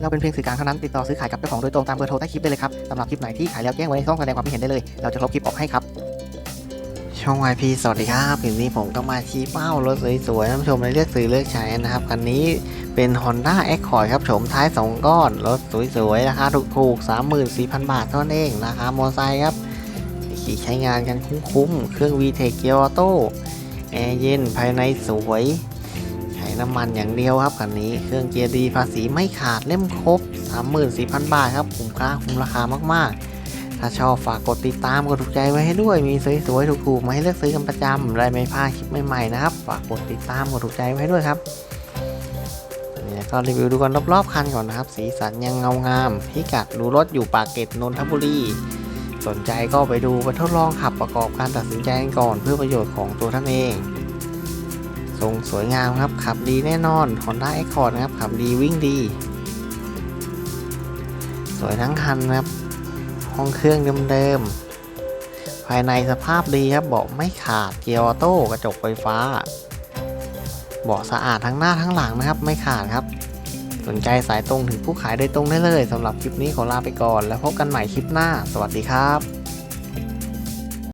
เราเป็นเพียงสื่อกลางเท่านั้นติดต่อซื้อขายกับเจ้าของโดยตรงตามเบอร์โทรใต้คลิปได้เลยครับสำหรับคลิปไหนที่ขายแล้วแจ้งไว้ในช่องแสดงความคิดเห็นได้เลย เราจะลบคลิปออกให้ครับช่อง YP สวัสดีครับคลิปนี้ผมก็มาชี้เป้ารถสวยๆท่านผู้ชมในเลือกซื้อเลือกใช้นะครับคันนี้เป็น Honda Accord ครับโฉมท้าย 2 ก้อน รถสวยๆราคาถูกๆ34,000 บาทเท่านั้นเองราคามอเตอร์ไซค์ครับขี่ใช้งานกันคุ้มๆ เครื่อง VTEC เกียร์ออโต้แอร์เย็นภายในสวย น้ำมันอย่างเดียวครับคันนี้ เครื่องเกียร์ดีภาษีไม่ขาดเล่มครบ 34,000 บาทครับคุ้มค่าคุ้มราคามากๆ ถ้าชอบฝากกดติดตามกดถูกใจไว้ให้ด้วย มีสวยๆถูกๆมาให้เลือกซื้อกันประจำได้ไม่พลาดคลิปใหม่ๆนะครับ ฝากกดติดตามกดถูกใจไว้ให้ด้วยครับเนี่ยก็รีวิวดูกันรอบๆคันก่อนนะครับ สีสันยังเงางามพิกัดดูรถอยู่ปากเกร็ดนนทบุรีสนใจก็ไปดูไปทดลองขับประกอบการตัดสินใจกันก่อนเพื่อประโยชน์ของตัวท่านเอง ทรงสวยงามครับ ขับดีแน่นอน Honda Accord นะครับ ขับดีวิ่งดี สวยทั้งคันนะครับ ห้องเครื่องเดิมๆ ภายในสภาพดีครับ เบาะไม่ขาด เกียร์ออโต้กระจกไฟฟ้า เบาะสะอาดทั้งหน้าทั้งหลังนะครับ ไม่ขาดครับ สนใจสายตรงถึงผู้ขายโดยตรงได้เลยสำหรับคลิปนี้ขอลาไปก่อน แล้วพบกันใหม่คลิปหน้า สวัสดีครับ